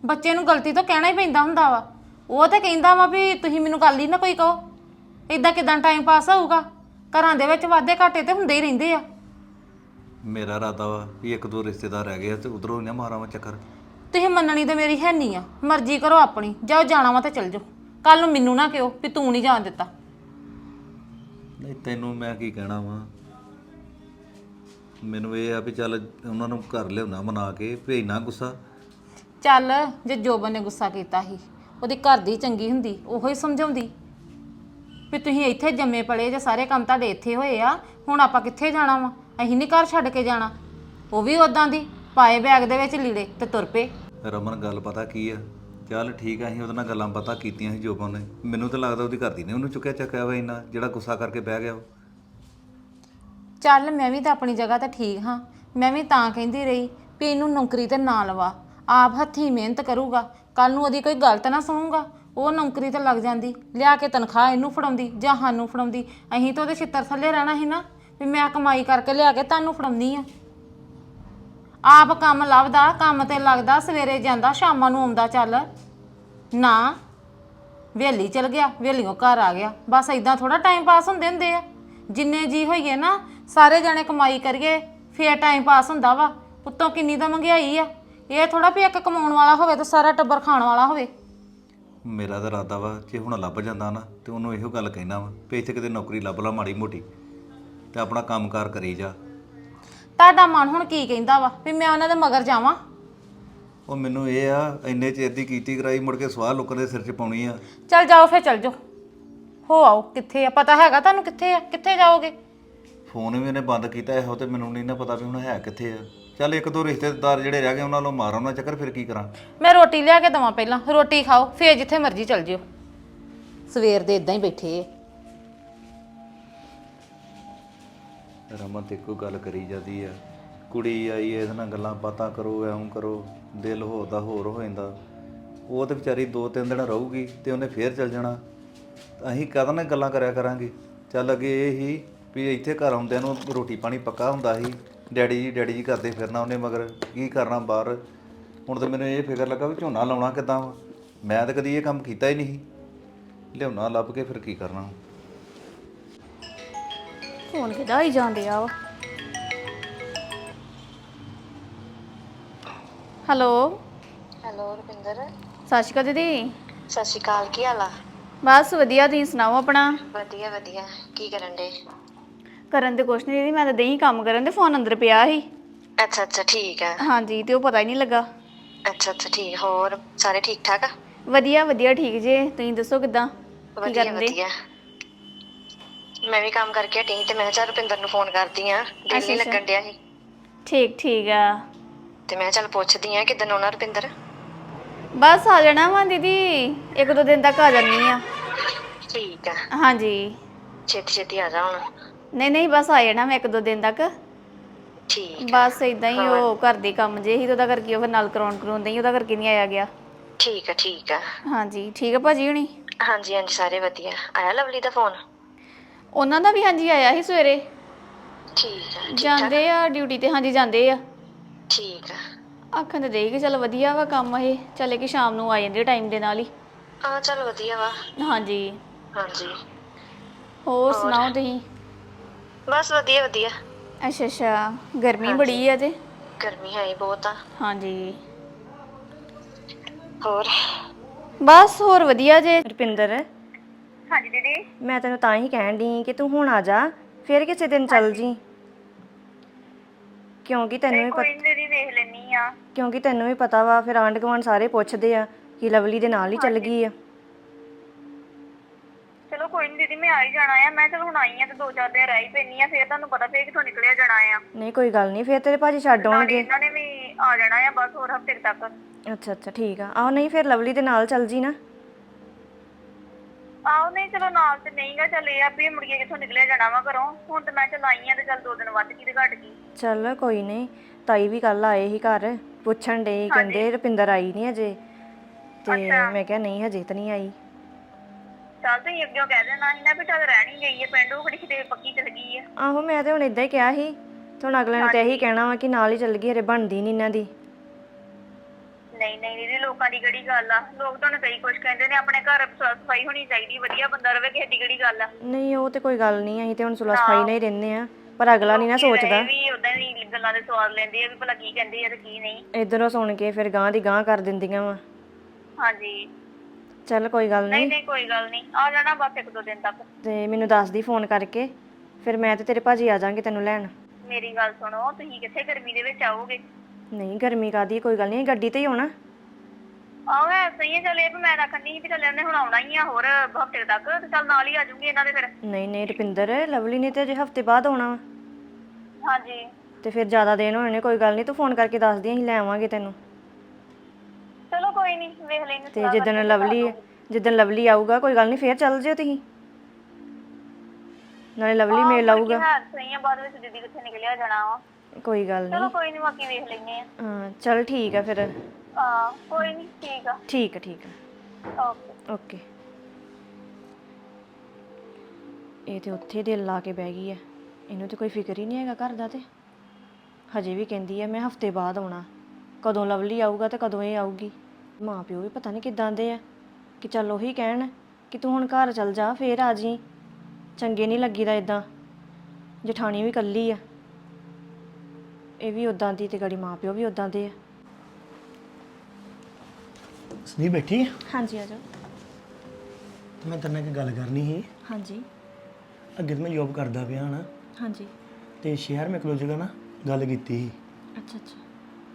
ਬੱਚੇ ਨੂੰ ਗਲਤੀ ਤੋਂ ਕਹਿਣਾ ਹੀ ਪੈਂਦਾ ਹੁੰਦਾ ਵਾ। ਉਹ ਤੇ ਕਹਿੰਦਾ ਵਾ ਵੀ ਤੁਸੀਂ ਮੈਨੂੰ ਗੱਲ ਹੀ ਨਾ ਕੋਈ ਕਹੋ। ਇਦਾਂ ਕਿਦਾਂ ਟਾਈਮ ਪਾਸ ਹੋਊਗਾ? ਘਰਾਂ ਦੇ ਵਿੱਚ ਵਾਧੇ ਘਾਟੇ ਤੇ ਹੁੰਦੇ ਹੀ ਰਹਿੰਦੇ ਆ। ਮੇਰਾ ਇਰਾਦਾ ਵਾ ਵੀ ਇੱਕ ਦੋ ਰਿਸ਼ਤੇਦਾਰ ਰਹਿ ਗਏ ਆ ਤੇ ਉਧਰੋਂ ਨਾ ਮਾਰਾਂ ਮੈਂ ਚੱਕਰ। ਤੁਸੀਂ ਮੰਨਣੀ ਤੇ ਮੇਰੀ ਹੈ ਨਹੀਂ ਆ। ਮਰਜ਼ੀ ਕਰੋ ਆਪਣੀ। ਜਾਓ ਜਾਣਾ ਵਾ ਤੇ ਚਲ ਜਾਓ। ਕੱਲ ਨੂੰ ਮੈਨੂੰ ਨਾ ਕਿਹੋ ਵੀ ਤੂੰ ਨਹੀਂ ਜਾਣ ਦਿੱਤਾ। ਨਹੀਂ ਤੈਨੂੰ ਮੈਂ ਕੀ ਕਹਿਣਾ ਵਾ? ਮੈਨੂੰ ਇਹ ਆ ਵੀ ਚੱਲ ਉਹਨਾਂ ਨੂੰ ਘਰ ਲਿਆਉਣਾ ਮਨਾ ਕੇ ਭੇਜਣਾ ਗੁੱਸਾ। ਚੱਲ ਜੇ ਜੋਬਨ ਨੇ ਗੁੱਸਾ ਕੀਤਾ ਸੀ ਉਹਦੀ ਘਰ ਦੀ ਚੰਗੀ ਹੁੰਦੀ ਉਹੋ ਹੀ ਸਮਝਾਉਂਦੀ। ਵੀ ਤੁਸੀਂ ਇੱਥੇ ਜੰਮੇ ਪਲੇ ਜੇ ਸਾਰੇ ਕੰਮ ਤੁਹਾਡੇ ਇੱਥੇ ਹੋਏ ਆ ਹੁਣ ਆਪਾਂ ਕਿੱਥੇ ਜਾਣਾ ਵਾ? ਅਸੀਂ ਨਹੀਂ ਘਰ ਛੱਡ ਕੇ ਜਾਣਾ। ਉਹ ਵੀ ਉਦਾਂ ਦੀ ਪਾਏ ਬੈਗ ਦੇ ਵਿੱਚ ਲੀੜੇ ਤੇ ਤੁਰ ਪਏ। ਰਮਨ ਗੱਲ ਪਤਾ ਕੀ ਆ? ਚੱਲ ਠੀਕ ਆ, ਅਸੀਂ ਉਹਦੇ ਨਾਲ ਗੱਲਾਂ ਪਤਾ ਕੀਤੀਆਂ ਸੀ ਜੋਬਨ ਨੇ ਮੈਨੂੰ ਤਾਂ ਲੱਗਦਾ ਉਹਦੀ ਘਰ ਨੇ ਉਹਨੂੰ ਚੁੱਕਿਆ ਚੱਕਿਆ ਵਾ ਇੰਨਾ, ਜਿਹੜਾ ਗੁੱਸਾ ਕਰਕੇ ਬਹਿ ਗਿਆ ਉਹ। ਚੱਲ ਮੈਂ ਵੀ ਤਾਂ ਆਪਣੀ ਜਗ੍ਹਾ ਤੇ ਠੀਕ ਹਾਂ, ਮੈਂ ਵੀ ਤਾਂ ਕਹਿੰਦੀ ਰਹੀ ਵੀ ਇਹਨੂੰ ਨੌਕਰੀ ਤੇ ਨਾ ਲਵਾ। ਆਪ ਹੱਥੀਂ ਮਿਹਨਤ ਕਰੂਗਾ ਕੱਲ ਨੂੰ ਉਹਦੀ ਕੋਈ ਗਲਤ ਨਾ ਸੁਣੂਗਾ। ਉਹ ਨੌਕਰੀ ਤੇ ਲੱਗ ਜਾਂਦੀ, ਲਿਆ ਕੇ ਤਨਖਾਹ ਇਹਨੂੰ ਫੜਾਉਂਦੀ ਜਾਂ ਸਾਨੂੰ ਫੜਾਉਂਦੀ। ਅਸੀਂ ਤਾਂ ਉਹਦੇ ਛਿੱਤਰ ਥੱਲੇ ਰਹਿਣਾ ਸੀ ਨਾ, ਵੀ ਮੈਂ ਕਮਾਈ ਕਰਕੇ ਲਿਆ ਕੇ ਤੁਹਾਨੂੰ ਫੜਾਉਂਦੀ ਆ ਆਪ ਕੰਮ ਲੱਭਦਾ, ਕੰਮ ਤੇ ਲੱਗਦਾ, ਸਵੇਰੇ ਜਾਂਦਾ, ਸ਼ਾਮਾਂ ਨੂੰ ਆਉਂਦਾ ਚੱਲ। ਨਾ ਵੇਲੀ ਚਲ ਗਿਆ ਵੇਲੀਓ ਘਰ ਆ ਗਿਆ। ਬਸ ਇਦਾਂ ਥੋੜਾ ਟਾਈਮ ਪਾਸ ਹੁੰਦੇ ਹੁੰਦੇ ਆ। ਜਿੰਨੇ ਜੀ ਹੋਈਏ ਨਾ, ਸਾਰੇ ਜਾਣੇ ਕਮਾਈ ਕਰੀਏ, ਫੇਰ ਟਾਈਮ ਪਾਸ ਹੁੰਦਾ ਵਾ। ਉੱਤੋਂ ਕਿੰਨੀ ਤਾਂ ਮਹਿੰਗਾਈ ਆ। ਇਹ ਥੋੜਾ ਵੀ ਇੱਕ ਕਮਾਉਣ ਵਾਲਾ ਹੋਵੇ ਤੇ ਸਾਰਾ ਟੱਬਰ ਖਾਣ ਵਾਲਾ ਹੋਵੇ। ਮੇਰਾ ਤਾਂ ਇਰਾਦਾ ਵਾ ਜੇ ਹੁਣ ਲੱਭ ਜਾਂਦਾ ਨਾ, ਤੇ ਉਹਨੂੰ ਇਹੋ ਗੱਲ ਕਹਿਣਾ ਵਾ ਵੀ ਇੱਥੇ ਕਿਤੇ ਨੌਕਰੀ ਲੱਭ ਲਾ ਮਾੜੀ ਮੋਟੀ, ਤੇ ਆਪਣਾ ਕੰਮਕਾਰ ਕਰੀ ਜਾ। ਤੁਹਾਡਾ ਮਨ ਹੁਣ ਕੀ ਕਹਿੰਦਾ ਵਾ ਵੀ ਮੈਂ ਉਹਨਾਂ ਦੇ ਮਗਰ ਜਾਵਾਂ? ਉਹ ਮੈਨੂੰ ਇਹ ਆ ਇੰਨੇ ਚਿਰ ਦੀ ਕੀਤੀ ਕਰਾਈ ਮੁੜ ਕੇ ਸਵਾਹ ਲੋਕਾਂ ਦੇ ਸਿਰ 'ਚ ਪਾਉਣੀ ਆ। ਚੱਲ ਜਾਓ ਫੇਰ ਚੱਲ ਜਾਓ। ਹੋ ਆਓ ਕਿੱਥੇ ਆ? ਪਤਾ ਹੈਗਾ ਤੁਹਾਨੂੰ ਕਿੱਥੇ ਆ? ਕਿੱਥੇ ਜਾਓਗੇ? ਫੋਨ ਵੀ ਉਹਨੇ ਬੰਦ ਕੀਤਾ ਇਹੋ ਤੇ ਮੈਨੂੰ ਨਹੀਂ ਨਾ ਪਤਾ ਵੀ ਹੁਣ ਹੈ ਕਿੱਥੇ ਆ। ਚੱਲ ਇੱਕ ਦੋ ਰਿਸ਼ਤੇਦਾਰ ਜਿਹੜੇ ਰਹਿ ਗਏ ਉਹਨਾਂ ਨੂੰ ਮਾਰਾਂ ਉਹਨਾਂ ਚੱਕਰ ਫਿਰ ਕੀ ਕਰਾਂ? ਮੈਂ ਰੋਟੀ ਲਿਆ ਕੇ ਦਵਾਂ ਪਹਿਲਾਂ ਰੋਟੀ ਖਾਓ ਫੇਰ ਜਿੱਥੇ ਮਰਜ਼ੀ ਚੱਲ ਜਿਓ। ਸਵੇਰ ਦੇ ਇਦਾਂ ਹੀ ਬੈਠੇ ਆ। ਰਮਨ ਤੇ ਕੋਈ ਗੱਲ ਕਰੀ ਜਾਂਦੀ ਆ। ਕੁੜੀ ਆਈ ਐ ਇਹਦੇ ਨਾਲ ਗੱਲਾਂ ਬਾਤਾਂ ਕਰੋ, ਐਉਂ ਕਰੋ, ਦਿਲ ਹੋਰ ਦਾ ਹੋਰ ਹੋ ਜਾਂਦਾ। ਉਹ ਤੇ ਵਿਚਾਰੀ ਦੋ ਤਿੰਨ ਦਿਨ ਰਹੂਗੀ ਤੇ ਉਹਨੇ ਫੇਰ ਚੱਲ ਜਾਣਾ। ਅਸੀਂ ਕਦੋਂ ਨਾਲ ਗੱਲਾਂ ਕਰਿਆ ਕਰਾਂਗੇ? ਚੱਲ ਅੱਗੇ ਇਹ ਹੀ ਵੀ ਇੱਥੇ ਘਰ ਆਉਂਦਿਆਂ ਨੂੰ ਰੋਟੀ ਪਾਣੀ ਪੱਕਾ ਹੁੰਦਾ ਸੀ। ਡੈਡੀ ਜੀ ਡੈਡੀ ਜੀ ਕਰਦੇ ਫਿਰਨਾ ਉਹਨੇ, ਮਗਰ ਕੀ ਕਰਨਾ ਬਾਹਰ? ਹੁਣ ਤਾਂ ਮੈਨੂੰ ਇਹ ਫਿਕਰ ਲੱਗਾ ਵੀ ਝੋਨਾ ਲਾਉਣਾ ਕਿੱਦਾਂ ਵਾ? ਮੈਂ ਤਾਂ ਕਦੀ ਇਹ ਕੰਮ ਕੀਤਾ ਹੀ ਨਹੀਂ ਲਿਆਉਣਾ, ਲੱਭ ਕੇ ਫਿਰ ਕੀ ਕਰਨਾ? ਫੋਨ ਕਿਦਾ ਹੀ ਜਾਂਦੇ ਆ ਵਾ? ਹੈਲੋ? ਹੈਲੋ ਰੁਪਿੰਦਰ। ਸਤਿ ਸ਼੍ਰੀ ਅਕਾਲ ਦੀਦੀ। ਸਤਿ ਸ਼੍ਰੀ ਅਕਾਲ ਕੀ ਹਾਲ ਆ? ਬਸ ਵਧੀਆ ਤੁਸੀਂ ਸੁਣਾਓ ਆਪਣਾ? ਵਧੀਆ ਵਧੀਆ। ਕੀ ਕਰਨ ਦੇ? ਕਰਨ ਦੇ ਕੁਛ ਨਹੀਂ ਦੀਦੀ ਮੈਂ ਤਾਂ ਦਹੀਂ ਕੰਮ ਕਰਨ ਤੇ ਫੋਨ ਅੰਦਰ ਪਿਆ ਸੀ। ਅੱਛਾ ਅੱਛਾ ਠੀਕ ਆ। ਹਾਂਜੀ ਤੇ ਉਹ ਪਤਾ ਹੀ ਨਹੀਂ ਲੱਗਾ। ਅੱਛਾ ਅੱਛਾ ਠੀਕ। ਹੋਰ ਸਾਰੇ ਠੀਕ ਠਾਕ ਆ? ਵਧੀਆ ਵਧੀਆ ਠੀਕ ਜੇ। ਤੁਸੀਂ ਦੱਸੋ ਕਿਦਾਂ? ਕੀ ਵਧੀਆ ਕਰਦੇ ਵਧੀਆ। ਮੈਂ ਵੀ ਕੰਮ ਕਰਕੇ ਹਟੀ ਤੇ ਮੈਂ ਕਿਹਾ ਚੱਲ ਰੁਪਿੰਦਰ ਨੂੰ ਫੋਨ ਕਰਦੀ ਆ ਦਿਲ ਅੱਛਾ, ਨਹੀਂ ਅੱਛਾ। ਲੱਗਣ ਡਿਆ ਸੀ। ਠੀਕ ਠੀਕ ਆ। ਤੇ ਮੈਂ ਕਿਹਾ ਚੱਲ ਪੁੱਛਦੀ ਆ ਕਿਦਨ ਆਉਣਾ ਰੁਪਿੰਦਰ। ਬਸ ਆ ਜਾਣਾ ਵਾ ਦੀਦੀ ਇੱਕ ਦੋ ਦਿਨ ਤੱਕ ਆ ਜਾਨੀ ਆ ਠੀਕ ਆ। ਹਾਂਜੀ। ਛੇਤੀ ਛੇਤੀ ਆ ਜਾ ਹੁਣ। ਨਹੀਂ ਨਹੀਂ ਬਸ ਆ ਜਾਣਾ ਮੈਂ ਇੱਕ ਦੋ ਦਿਨ ਤੱਕ। ਠੀਕ ਬਸ ਇਦਾਂ ਹੀ ਉਹ ਘਰ ਦੇ ਕੰਮ ਜੇ ਹੀ ਉਹਦਾ ਕਰਕੇ ਉਹ ਫਿਰ ਨਾਲ ਕਰਾਉਣ ਕਰਾਉਂਦੇ ਹੀ ਉਹਦਾ ਕਰਕੇ ਨਹੀਂ ਆਇਆ ਗਿਆ। ਠੀਕ ਆ ਠੀਕ ਆ। ਹਾਂਜੀ ਠੀਕ ਆ ਭਾਜੀ ਹੁਣੀ? ਹਾਂਜੀ ਹਾਂਜੀ ਸਾਰੇ ਵਧੀਆ। ਆਇਆ ਲਵਲੀ ਦਾ ਫੋਨ ਉਹਨਾਂ ਦਾ ਵੀ ਹਾਂਜੀ ਆਇਆ ਸੀ ਸਵੇਰੇ? ਠੀਕ ਆ ਜਾਂਦੇ ਆ ਡਿਊਟੀ ਤੇ ਹਾਂਜੀ ਜਾਂਦੇ ਆ। ਠੀਕ ਆ। ਆਖਣ ਤੇ ਦੇਈ ਕਿ ਚਲ ਵਧੀਆ ਵਾ ਕੰਮ ਇਹ ਚੱਲੇ ਕਿ ਸ਼ਾਮ ਨੂੰ ਆ ਜਾਂਦੇ ਟਾਈਮ ਦੇ ਨਾਲ ਹੀ। ਆ ਚੱਲ ਵਧੀਆ ਵਾ। ਹਾਂਜੀ। ਹਾਂਜੀ। ਹੋਰ? ਸੁਣਾਓ ਤੁਸੀਂ? ਬਸ ਵਧੀਆ ਵਧੀਆ। ਅੱਛਾ ਅੱਛਾ। ਗਰਮੀ ਬੜੀ ਆ ਤੇ? ਗਰਮੀ ਹੈ ਹੀ ਬਹੁਤ ਆ। ਹਾਂਜੀ। ਹੋਰ? ਬਸ ਹੋਰ ਵਧੀਆ ਜੇ। ਰੁਪਿੰਦਰ? ਹਾਂਜੀ ਦੀਦੀ। ਮੈਂ ਤੈਨੂੰ ਤਾਂ ਹੀ ਕਹਿਣ ਦੀ ਕਿ ਤੂੰ ਹੁਣ ਆ ਜਾ ਫਿਰ ਕਿਸੇ ਦਿਨ ਚੱਲ ਜੀ। ਕਿਉਂਕਿ ਤੈਨੂੰ ਵੀ ਪਤਾ ਦੀਦੀ ਵੇਖ ਲੈਣੀ ਆ। ਕਿਉਂਕਿ ਤੈਨੂੰ ਵੀ ਪਤਾ ਵਾ ਫਿਰ ਆਂਢ ਗੁਆਂਢ ਸਾਰੇ ਪੁੱਛਦੇ ਆ ਕਿ ਲਵਲੀ ਦੇ ਨਾਲ ਹੀ ਚੱਲ ਗਈ ਆ। ਚਲੋ ਕੋਈ ਨਹੀਂ ਦੀਦੀ ਮੈਂ ਆ ਹੀ ਜਾਣਾ ਆ। ਮੈਂ ਚਲ ਹੁਣ ਆਈ ਆ ਤੇ ਦੋ ਚਾਰ ਦਿਨ ਰਹਿ ਹੀ ਪੈਣੀ ਆ ਫਿਰ ਤੁਹਾਨੂੰ ਪਤਾ ਫੇਰ ਕਿਥੋਂ ਨਿਕਲਿਆ ਜਾਣਾ ਆ। ਨਹੀਂ ਕੋਈ ਗੱਲ ਨਹੀਂ ਫਿਰ ਤੇਰੇ ਭਾਜੀ ਛੱਡ ਆਉਣਗੇ। ਇਹਨਾਂ ਨੇ ਵੀ ਆ ਜਾਣਾ ਆ ਬਸ ਹੋਰ ਹਫ਼ਤੇ ਤੱਕ। ਅੱਛਾ ਅੱਛਾ ਠੀਕ ਆ। ਆਹ ਨਹੀਂ ਫਿਰ ਲਵਲੀ ਦੇ ਨਾਲ ਚੱਲ ਜੀ ਨਾ। ਆਹੋ ਨਹੀਂ ਚਲੋ ਨਾਲ ਤੇ ਨਹੀਂਗਾ ਚੱਲ ਇਹ ਆ ਵੀ ਮੁੜ ਕੇ ਕਿੱਥੋਂ ਨਿਕਲਿਆ ਜਾਣਾ ਵਾ ਘਰੋਂ। ਹੁਣ ਤੇ ਮੈਂ ਚੱਲ ਆਈ ਆ ਤੇ ਚੱਲ ਦੋ ਦਿਨ ਵੱਧ ਗਈ ਤੇ ਘਟ ਗਈ ਚੱਲ ਕੋਈ ਨਹੀਂ ਤਾਈ ਵੀ ਕੱਲ ਆਏ ਸੀ ਘਰ ਪੁੱਛਣ ਡੇ ਕਹਿੰਦੇ ਰੁਪਿੰਦਰ ਆਈ ਨਹੀਂ ਅਜੇ ਤੇ ਮੈਂ ਕਿਹਾ ਨਹੀਂ ਹਜੇ ਤਾਂ ਨਹੀਂ ਆਈ। ਚੱਲ ਤੁਸੀਂ ਅੱਗੇ ਕਹਿ ਦੇਣਾ ਸੀ ਨਾ ਵੀ ਚੱਲ ਰਹਿਣੀ ਗਈ ਹੈ ਪਿੰਡ ਉਹ ਕਿਹੜੀ ਕਿਤੇ ਪੱਕੀ ਚਲ ਗਈ ਹੈ ਆਹੋ ਮੈਂ ਤੇ ਹੁਣ ਇਦਾਂ ਹੀ ਕਿਹਾ ਸੀ ਤੇ ਹੁਣ ਅਗਲੇ ਨੇ ਤੇ ਇਹੀ ਕਹਿਣਾ ਵਾ ਕਿ ਨਾਲ ਹੀ ਚੱਲ ਗਈ ਹਰੇ ਬਣਦੀ ਨਹੀਂ ਇਹਨਾਂ ਦੀ। ਨਹੀਂ ਨਹੀਂ ਦੀਦੀ ਲੋਕਾਂ ਦੀ ਕਿਹੜੀ ਗੱਲ ਆ? ਲੋਕ ਤੁਹਾਨੂੰ ਕਈ ਕੁਝ ਕਹਿੰਦੇ ਨੇ ਆਪਣੇ ਘਰ ਸਾਫ਼ ਸਫ਼ਾਈ ਹੋਣੀ ਚਾਹੀਦੀ ਵਧੀਆ ਬੰਦਾ ਰਵੇ ਕਿਸੇ ਦੀ ਕਿਹੜੀ ਗੱਲ ਆ? ਨਹੀਂ ਉਹ ਤੇ ਕੋਈ ਗੱਲ ਨਹੀਂ ਅਸੀਂ ਤੇ ਹੁਣ ਸੁਲਾ ਸਫ਼ਾਈ ਨਾਲ ਹੀ ਰਹਿੰਦੇ ਆ ਪਰ ਅਗਲਾ ਨਹੀਂ ਨਾ ਸੋਚਦਾ। ਇਹ ਵੀ ਉਦਾਂ ਦੀ ਗੱਲਾਂ ਦੇ ਸਵਾਦ ਲੈਂਦੇ ਆ ਵੀ ਭਲਾ ਕੀ ਕਹਿੰਦੇ ਆ ਤੇ ਕੀ ਨਹੀਂ। ਇਧਰੋਂ ਸੁਣ ਕੇ ਫਿਰ ਗਾਂ ਦੀ ਗਾਂ ਕਰ ਦਿੰਦੀਆਂ ਵਾ। ਹਾਂਜੀ। ਚੱਲ ਕੋਈ ਗੱਲ ਨਹੀਂ ਨਹੀਂ। ਨਹੀਂ ਕੋਈ ਗੱਲ ਨਹੀਂ। ਆ ਜਾਣਾ ਬਸ ਇੱਕ ਦੋ ਦਿਨ ਤੱਕ। ਤੇ ਮੈਨੂੰ ਦੱਸ ਦੀ ਫੋਨ ਕਰਕੇ ਫਿਰ ਮੈਂ ਤੇ ਤੇਰੇ ਭਾਜੀ ਆ ਜਾਾਂਗੇ ਤੈਨੂੰ ਲੈਣ। ਮੇਰੀ ਗੱਲ ਸੁਣੋ ਤੁਸੀਂ ਕਿੱਥੇ ਗਰਮੀ ਦੇ ਵਿੱਚ ਆਓਗੇ? ਨਹੀਂ ਗਰਮੀ ਕਾਦੀ ਕੋਈ ਗੱਲ ਨਹੀਂ ਗੱਡੀ ਤੇ ਹੀ ਹੋਣਾ ਆਹੋ ਐ ਸਹੀ ਹੈ ਚੱਲ ਇਹ ਵੀ ਮੈਂ ਰੱਖਣੀ ਸੀ ਵੀ ਚੱਲ ਇਹਨੇ ਹੁਣ ਆਉਣਾ ਹੀ ਆ ਹੋਰ ਹਫ਼ਤੇ ਤੱਕ ਤੇ ਚੱਲ ਨਾਲ ਹੀ ਆ ਜਾਊਂਗੀ ਇਹਨਾਂ ਦੇ ਫਿਰ। ਨਹੀਂ ਨਹੀਂ ਰੁਪਿੰਦਰ ਲਵਲੀ ਨੇ ਤੇ ਅਜੇ ਹਫ਼ਤੇ ਬਾਅਦ ਆਉਣਾ ਵਾ। ਹਾਂਜੀ। ਤੇ ਫਿਰ ਜ਼ਿਆਦਾ ਦਿਨ ਹੋਣੇ ਨੇ ਕੋਈ ਗੱਲ ਨਹੀਂ ਤੂੰ ਫੋਨ ਕਰਕੇ ਦੱਸ ਦੀ ਅਸੀਂ ਲੈ ਆਵਾਂਗੇ ਤੈਨੂੰ। ਚਲੋ ਕੋਈ ਨਹੀਂ ਵੇਖ ਲੈਂਦੇ ਤੇ ਜਿੱਦਣ ਲਵਲੀ ਜਿੱਦਣ ਲਵਲੀ ਆਊਗਾ ਕੋਈ ਗੱਲ ਨਹੀਂ ਫੇਰ ਚੱਲ ਜਿਓ ਤੁਸੀਂ। ਨਾਲੇ ਲਵਲੀ ਮੇਲ ਆਊਗਾ। ਹਾਂ ਸਹੀ ਆ ਬਾਅਦ ਵਿੱਚ ਦੀਦੀ ਕਿੱਥੇ ਨਿਕਲਿਆ ਜਾਣਾ ਵਾ। ਕੋਈ ਗੱਲ ਚਲੋ ਨਹੀਂ। ਕੋਈ ਨਹੀਂ ਬਾਕੀ ਵੇਖ ਲੈਂਦੇ ਆ। ਹਾਂ ਚੱਲ ਠੀਕ ਆ ਫਿਰ। ਹਾਂ ਕੋਈ ਨਹੀਂ ਠੀਕ ਆ। ਠੀਕ ਆ ਠੀਕ ਆ। ਓਕੇ। ਓਕੇ। ਇਹ ਤੇ ਉੱਥੇ ਦਿਲ ਲਾ ਕੇ ਬਹਿ ਗਈ ਐ ਇਹਨੂੰ ਤੇ ਕੋਈ ਫਿਕਰ ਹੀ ਨਹੀਂ ਹੈਗਾ ਘਰ ਦਾ ਤੇ। ਹਜੇ ਵੀ ਕਹਿੰਦੀ ਐ ਮੈਂ ਹਫ਼ਤੇ ਬਾਅਦ ਆਉਣਾ। ਕਦੋਂ ਲਵਲੀ ਆਊਗਾ ਤੇ ਕਦੋਂ ਇਹ ਆਊਗੀ। ਮਾਂ ਪਿਓ ਵੀ ਪਤਾ ਨਹੀਂ ਕਿਦਾਂ ਦੇ ਆ ਕਿ ਚੱਲ ਉਹੀ ਕਹਿਣ ਕਿ ਤੂੰ ਹੁਣ ਘਰ ਚੱਲ ਜਾ ਫੇਰ ਆ ਜੀ ਚੰਗੇ ਨਹੀਂ ਲੱਗੀਦਾ ਇਦਾਂ ਜਠਾਣੀ ਵੀ ਕੱਲੀ ਆ। ਇਹ ਵੀ ਉਦਾਂ ਦੀ ਤੇ ਗੜੀ ਮਾਂ ਪਿਓ ਵੀ ਉਦਾਂ ਦੇ ਆ। ਸਨੀ ਬੈਠੀ ਹੈ? ਹਾਂਜੀ ਆ ਜਾਓ। ਤੇ ਮੈਂ ਤੇਰੇ ਨਾਲ ਇੱਕ ਗੱਲ ਕਰਨੀ ਸੀ। ਹਾਂਜੀ। ਅੱਗੇ ਤਾਂ ਮੈਂ ਜੋਬ ਕਰਦਾ ਪਿਆ ਨਾ ਹਾਂਜੀ। ਤੇ ਸ਼ਹਿਰ ਮੈਂ ਕੋਲ ਜਗ੍ਹਾ ਨਾ ਗੱਲ ਕੀਤੀ ਸੀ। ਅੱਛਾ ਅੱਛਾ।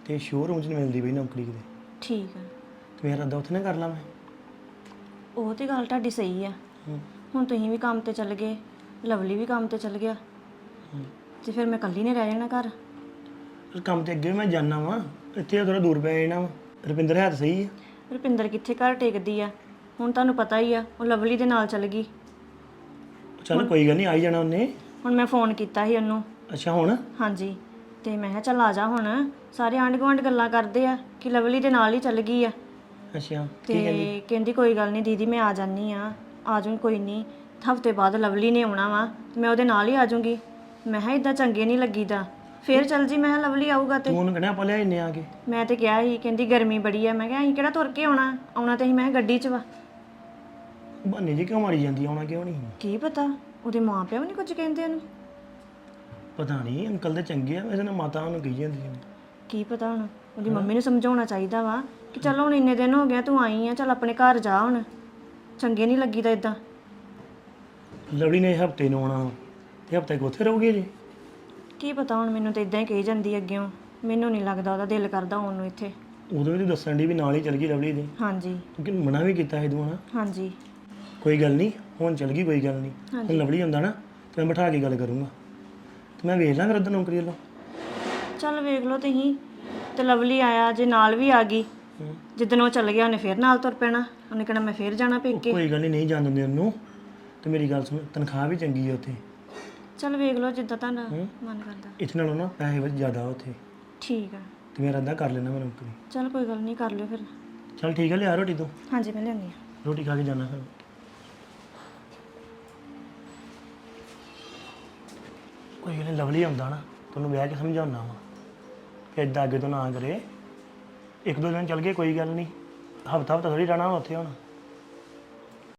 ਤੇ ਸ਼ੋਰੂਮ 'ਚ ਨੀ ਮਿਲਦੀ ਪਈ ਨੌਕਰੀ ਕਿਤੇ। ਠੀਕ ਆ। ਤੇ ਮੇਰਾ ਰੱਦਾ ਉੱਥੇ ਨਾ ਕਰ ਲਾਂ ਮੈਂ। ਉਹ ਤੇ ਗੱਲ ਤੁਹਾਡੀ ਸਹੀ ਆ। ਹੂੰ। ਹੁਣ ਤੁਸੀਂ ਵੀ ਕੰਮ ਤੇ ਚੱਲ ਗਏ ਲਵਲੀ ਵੀ ਕੰਮ ਤੇ ਚੱਲ ਗਿਆ। ਤੇ ਫਿਰ ਮੈਂ ਇਕੱਲੀ ਨੇ ਰਹਿ ਜਾਣਾ ਘਰ। ਕੰਮ ਤੇ ਅੱਗੇ ਵੀ ਮੈਂ ਜਾਣਾ ਵਾਂ। ਇੱਥੇ ਥੋੜਾ ਦੂਰ ਪੈ ਜਾਣਾ ਵਾ। ਰੁਪਿੰਦਰ ਹੈ ਤਾਂ ਸਹੀ ਆ। ਰੁਪਿੰਦਰ ਕਿੱਥੇ ਘਰ ਟੇਕਦੀ ਆ? ਹੁਣ ਤੁਹਾਨੂੰ ਪਤਾ ਹੀ ਆ ਉਹ ਲਵਲੀ ਦੇ ਨਾਲ ਚੱਲ ਗਈ। ਚੱਲ ਕੋਈ ਗੱਲ ਨਹੀਂ ਆਈ ਜਾਣਾ ਉਹਨੇ। ਹੁਣ ਮੈਂ ਫੋਨ ਕੀਤਾ ਸੀ ਉਹਨੂੰ। ਅੱਛਾ ਹੁਣ? ਹਾਂਜੀ। ਤੇ ਮੈਂ ਕਿਹਾ ਚੱਲ ਆ ਜਾ ਹੁਣ। ਸਾਰੇ ਆਂਢ ਗੁਆਂਢ ਗੱਲਾਂ ਕਰਦੇ ਆ ਕਿ ਲਵਲੀ ਦੇ ਨਾਲ ਹੀ ਚੱਲ ਗਈ ਆ। ਅੱਛਾ ਤੇ ਕਹਿੰਦੀ? ਕੋਈ ਗੱਲ ਨਹੀਂ ਦੀਦੀ ਮੈਂ ਆ ਜਾਨੀ ਆ। ਆ ਜਾਊਂ ਕੋਈ ਨਹੀਂ। ਹਫ਼ਤੇ ਬਾਅਦ ਲਵਲੀ ਨੇ ਆਉਣਾ ਵਾ ਮੈਂ ਉਹਦੇ ਨਾਲ ਹੀ ਆ ਜਾਊਂਗੀ। ਮੈਂ ਕਿਹਾ ਇਦਾਂ ਚੰਗੇ ਨਹੀਂ ਲੱਗੀਦਾ। ਫੇਰ ਚੱਲ ਜੀ ਮੈਂ ਕਿਹਾ ਲਵਲੀ ਆਊਗਾ ਤੇ। ਤੂੰ ਉਹਨੂੰ ਕਹਿੰਦਾ ਆਪਾਂ ਆ ਕੇ। ਮੈਂ ਤੇ ਕਿਹਾ ਸੀ ਕਹਿੰਦੀ ਗਰਮੀ ਬੜੀ ਆ। ਮੈਂ ਕਿਹਾ ਅਸੀਂ ਕਿਹੜਾ ਤੁਰ ਕੇ ਆਉਣਾ? ਆਉਣਾ ਤੇ ਅਸੀਂ ਮੈਂ ਕਿਹਾ ਗੱਡੀ 'ਚ ਵਾ। ਬਹਾਨੇ ਜੀ ਕਿਉਂ ਮਾਰੀ ਜਾਂਦੀ ਆਉਣਾ ਕਿਉਂ ਨਹੀਂ? ਕੀ ਪਤਾ? ਉਹਦੇ ਮਾਂ ਪਿਓ ਨਹੀਂ ਕੁਝ ਕਹਿੰਦੇ ਉਹਨੂੰ। ਪਤਾ ਨਹੀਂ ਅੰਕਲ ਦੇ ਚੰਗੇ ਆ ਵੈਸੇ ਨਾ ਮਾਤਾ ਉਹਨੂੰ ਕਹੀ ਜਾਂਦੀ ਆ। ਕੀ ਪਤਾ ਹੁਣ? ਉਹਦੀ ਮੰਮੀ ਨੂੰ ਸਮਝਾਉਣਾ ਚਾਹੀਦਾ ਵਾ ਕਿ ਚੱਲ ਹੁਣ ਇੰਨੇ ਦਿਨ ਹੋ ਗਿਆ ਤੂੰ ਆਈ ਆ ਚੱਲ ਆਪਣੇ ਘਰ ਜਾ ਹੁਣ। ਚੰਗੇ ਨਹੀਂ ਲੱਗੀਦਾ ਇਦਾਂ ਲਵੜੀ ਨੇ ਹਫ਼ਤੇ ਨੂੰ ਆਉਣਾ ਵਾ, ਤੇ ਹਫ਼ਤੇ ਕੋ ਉੱਥੇ ਰਹੋਗੇ ਜੀ ਕੀ ਪਤਾ ਹੁਣ ਮੈਨੂੰ ਤਾਂ ਇਦਾਂ ਹੀ ਕਹੀ ਜਾਂਦੀ ਅੱਗਿਓਂ। ਮੈਨੂੰ ਨਹੀਂ ਲੱਗਦਾ ਉਹਦਾ ਦਿਲ ਕਰਦਾ ਆਉਣ ਨੂੰ ਇੱਥੇ। ਉਦੋਂ ਵੀ ਤੂੰ ਦੱਸਣ ਦੀ ਵੀ ਨਾਲ ਹੀ ਚੱਲ ਗਈ ਲਵਲੀ ਦੇ। ਹਾਂਜੀ। ਕਿਉਂਕਿ ਮਨਾ ਵੀ ਕੀਤਾ ਸੀ ਤੂੰ ਹਨਾ? ਹਾਂਜੀ। ਕੋਈ ਗੱਲ ਨਹੀਂ ਹੁਣ ਚੱਲ ਗਈ ਕੋਈ ਗੱਲ ਨਹੀਂ। ਹੁਣ ਲਵਲੀ ਹੁੰਦਾ ਨਾ ਤੇ ਮੈਂ ਬਿਠਾ ਕੇ ਗੱਲ ਕਰੂੰਗਾ। ਤੇ ਮੈਂ ਵੇਖ ਲਾਂ ਫਿਰ ਉਧਰ ਨੌਕਰੀ ਵੱਲੋਂ। ਚੱਲ ਵੇਖ ਲਓ ਤੁਸੀਂ। ਤੇ ਲਵਲੀ ਆਇਆ ਜੇ ਨਾਲ ਵੀ ਆ ਗਈ ਜਿੱਦਣ ਉਹ ਚੱਲ ਗਿਆ ਉਹਨੇ ਫੇਰ ਨਾਲ ਤੁਰ ਪੈਣਾ। ਉਹਨੇ ਕਹਿਣਾ ਮੈਂ ਫੇਰ ਜਾਣਾ ਪੇਕੇ। ਕੋਈ ਗੱਲ ਨਹੀਂ ਨਹੀਂ ਜਾਣ ਦਿੰਦੇ ਉਹਨੂੰ। ਤੇ ਮੇਰੀ ਗੱਲ ਸੁਣ ਤਨਖਾਹ ਵੀ ਚੰਗੀ ਹੈ ਉੱਥੇ। ਚੱਲ ਵੇਖ ਲਓ ਜਿੱਦਾਂ ਤੁਹਾਡਾ ਮਨ ਕਰਦਾ। ਇੱਥੇ ਨਾਲੋਂ ਨਾ ਪੈਸੇ ਵਿੱਚ ਜ਼ਿਆਦਾ ਉੱਥੇ। ਠੀਕ ਆ। ਤੇ ਮੇਰਾ ਅੱਧਾ ਕਰ ਲੈਣਾ ਮੈਂ ਨੌਕਰੀ ਚੱਲ ਕੋਈ ਗੱਲ ਨਹੀਂ ਕਰ ਲਿਓ ਫਿਰ। ਚੱਲ ਠੀਕ ਹੈ ਲਿਆ ਰੋਟੀ ਤੂੰ। ਹਾਂਜੀ ਮੈਂ ਲਿਆਉਂਦੀ ਹਾਂ ਰੋਟੀ ਖਾ ਕੇ ਜਾਣਾ ਫਿਰ। ਕੋਈ ਨਹੀਂ ਲਵਲੀ ਆਉਂਦਾ ਨਾ ਤੁਹਾਨੂੰ ਬਹਿ ਕੇ ਸਮਝਾਉਣਾ ਵਾ। ਕਿ ਏਦਾਂ ਅੱਗੇ ਤੋਂ ਨਾ ਕਰੇ। ਇੱਕ ਦੋ ਦਿਨ ਚੱਲ ਗਏ ਕੋਈ ਗੱਲ ਨਹੀਂ ਹਫਤਾ ਹਫਤਾ ਥੋੜੀ ਰਹਿਣਾ ਵਾ ਉੱਥੇ ਹੁਣ।